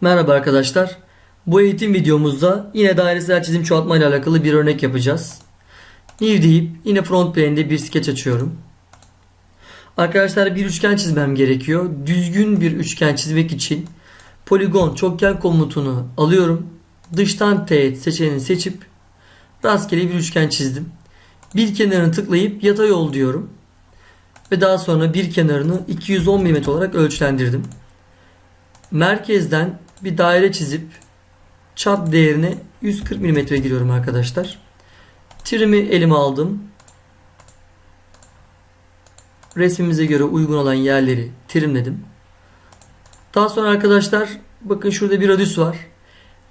Merhaba arkadaşlar. Bu eğitim videomuzda yine dairesel çizim çoğaltma ile alakalı bir örnek yapacağız. New deyip yine front plane'de bir skeç açıyorum. Arkadaşlar bir üçgen çizmem gerekiyor. Düzgün bir üçgen çizmek için poligon çokgen komutunu alıyorum. Dıştan teğet seçeneğini seçip rastgele bir üçgen çizdim. Bir kenarını tıklayıp yatay ol diyorum. Ve daha sonra bir kenarını 210 mm olarak ölçülendirdim. Merkezden bir daire çizip çap değerine 140 mm giriyorum arkadaşlar. Trim'i elime aldım. Resmimize göre uygun olan yerleri trimledim. Daha sonra arkadaşlar bakın şurada bir radüs var.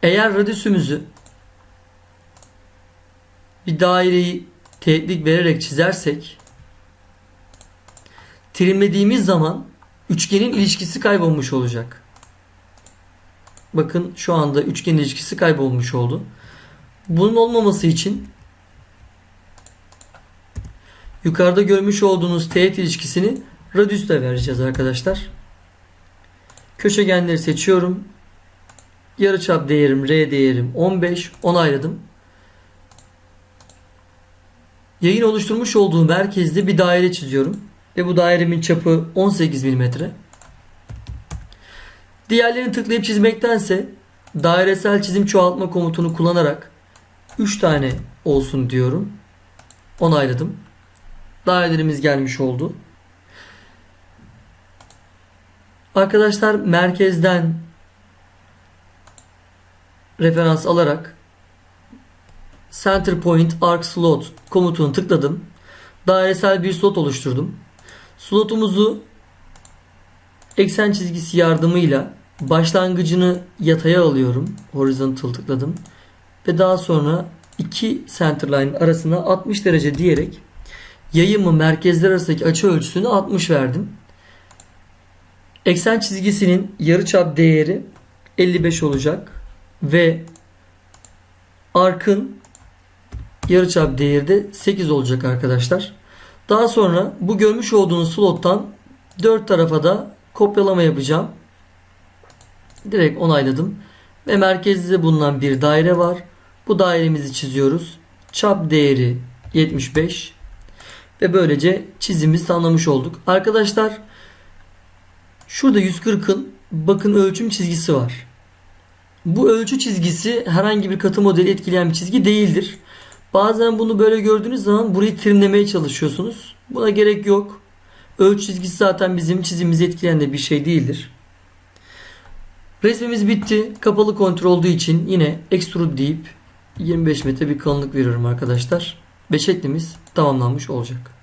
Eğer radüsümüzü bir daireyi teğetlik vererek çizersek trimlediğimiz zaman üçgenin ilişkisi kaybolmuş olacak. Bakın şu anda üçgen ilişkisi kaybolmuş oldu. Bunun olmaması için yukarıda görmüş olduğunuz teğet ilişkisini radüsle vereceğiz arkadaşlar. Köşegenleri seçiyorum. Yarıçap değerim R değerim 15 onayladım. Yayın oluşturmuş olduğum merkezde bir daire çiziyorum. Ve bu dairemin çapı 18 mm. Diğerlerini tıklayıp çizmektense dairesel çizim çoğaltma komutunu kullanarak 3 tane olsun diyorum. Onayladım. Dairelerimiz gelmiş oldu. Arkadaşlar merkezden referans alarak Center Point Arc Slot komutunu tıkladım. Dairesel bir slot oluşturdum. Slotumuzu eksen çizgisi yardımıyla başlangıcını yataya alıyorum. Horizontal tıkladım. Ve daha sonra iki centerline arasına 60 derece diyerek yayımı merkezler arasındaki açı ölçüsünü 60 verdim. Eksen çizgisinin yarıçap değeri 55 olacak ve arkın yarıçap değeri de 8 olacak arkadaşlar. Daha sonra bu görmüş olduğunuz slottan 4 tarafa da kopyalama yapacağım. Direkt onayladım. Ve merkezde bulunan bir daire var. Bu dairemizi çiziyoruz. Çap değeri 75. Ve böylece çizimimizi tamamlamış olduk. Arkadaşlar şurada 140'ın bakın ölçüm çizgisi var. Bu ölçü çizgisi herhangi bir katı modeli etkileyen bir çizgi değildir. Bazen bunu böyle gördüğünüz zaman burayı trimlemeye çalışıyorsunuz. Buna gerek yok. Ölçü çizgisi zaten bizim çizimimizi etkileyen de bir şey değildir. Resmimiz bitti. Kapalı kontrol olduğu için yine extrude deyip 25 metre bir kalınlık veriyorum arkadaşlar. Ve tamamlanmış olacak.